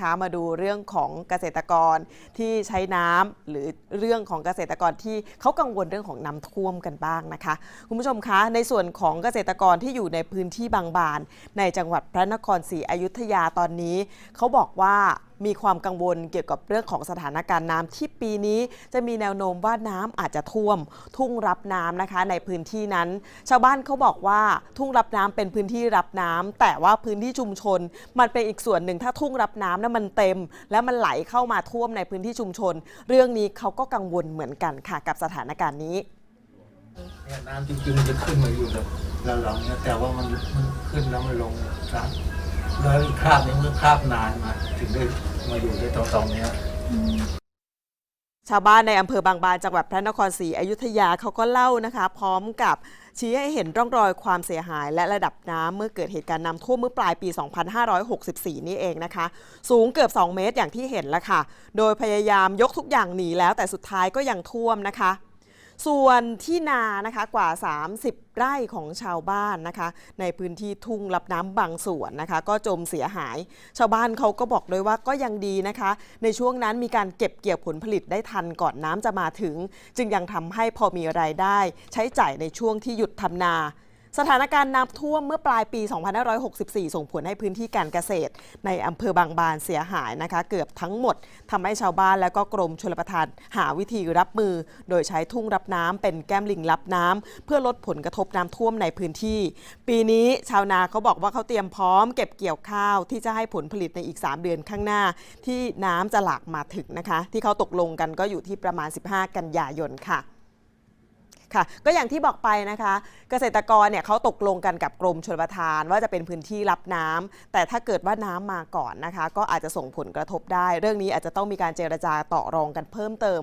คะมาดูเรื่องของเกษตรกรที่ใช้น้ำหรือเรื่องของเกษตรกรที่เขากังวลเรื่องของน้ำท่วมกันบ้างนะคะ คุณผู้ชมคะ ในส่วนของเกษตรกรที่อยู่ในพื้นที่บางบาน ในจังหวัดพระนครศรีอยุธยาตอนนี้ เขาบอกว่า มีความกังวลเกี่ยวกับเรื่องของสถานการณ์น้ำที่ปีนี้ จะมีแนวโน้มว่าน้ำอาจจะท่วม ทุ่งรับน้ำนะคะ ในพื้นที่นั้น ชาวบ้านเขาบอกว่าทุ่งรับน้ำเป็นพื้นที่รับน้ำแต่ว่าพื้นที่ชุมชน มันเป็นอีกส่วนหนึ่งถ้าทุ่งรับน้ำนั้นมันเต็ม แล้วมันไหลเข้ามาท่วมในพื้นที่ชุมชน เรื่องนี้เขาก็กังวลเหมือนกันค่ะกับสถานการณ์นี้เนี่ยน้ำจริงๆมันจะขึ้นมาอยู่แบบระดับเนี้ยแต่ว่ามันมันขึ้นแล้วมันลงครับแล้วคาบนี้มันคาบนานมาถึงได้ มาอยู่ในตรงตรงๆเนี้ยชาวบ้านในอำเภอบางบานจังหวัดพระนครศรีอยุธยาเขาก็เล่านะคะ พร้อมกับชี้ให้เห็นร่องรอยความเสียหาย และระดับน้ำเมื่อเกิดเหตุการณ์น้ำท่วมเมื่อปลายปี 2564 นี่เองนะคะ สูงเกือบ 2 เมตรอย่างที่เห็นแล้วค่ะ โดยพยายามยกทุกอย่างหนีแล้วแต่สุดท้ายก็ยังท่วมนะคะ ส่วนที่นานะคะกว่า 30 ไร่ของชาวบ้านนะคะ ในพื้นที่ทุ่งรับน้ำบางส่วนนะคะ ก็จมเสียหาย ชาวบ้านเขาก็บอกเลยว่าก็ยังดีนะคะ ในช่วงนั้นมีการเก็บเกี่ยวผลผลิตได้ทันก่อนน้ำจะมาถึง จึงยังทำให้พอมีรายได้ ใช้จ่ายในช่วงที่หยุดทำนา สถานการณ์น้ำท่วมเมื่อปลายปี 2564 ส่งผลให้พื้นที่การเกษตร ในอำเภอบางบานเสียหายนะคะ เกือบทั้งหมดทำให้ชาวบ้านและก็กรมชลประทานหาวิธีรับมือ โดยใช้ทุ่งรับน้ำเป็นแก้มลิงรับน้ำเพื่อลดผลกระทบน้ำท่วมในพื้นที่ ปีนี้ชาวนาเขาบอกว่าเขาเตรียมพร้อมเก็บเกี่ยวข้าวที่จะให้ผลผลิตในอีก 3 เดือนข้างหน้า ที่น้ำจะหลากมาถึงนะคะ ที่เขาตกลงกันก็อยู่ที่ประมาณ 15 กันยายนค่ะ ค่ะ ก็อย่างที่บอกไปนะคะ เกษตรกรเนี่ยเขาตกลงกันกับกรมชลประทานว่าจะเป็นพื้นที่รับน้ำแต่ถ้าเกิดว่าน้ำมาก่อนนะคะ ก็อาจจะส่งผลกระทบได้ เรื่องนี้อาจจะต้องมีการเจรจาต่อรองกันเพิ่มเติม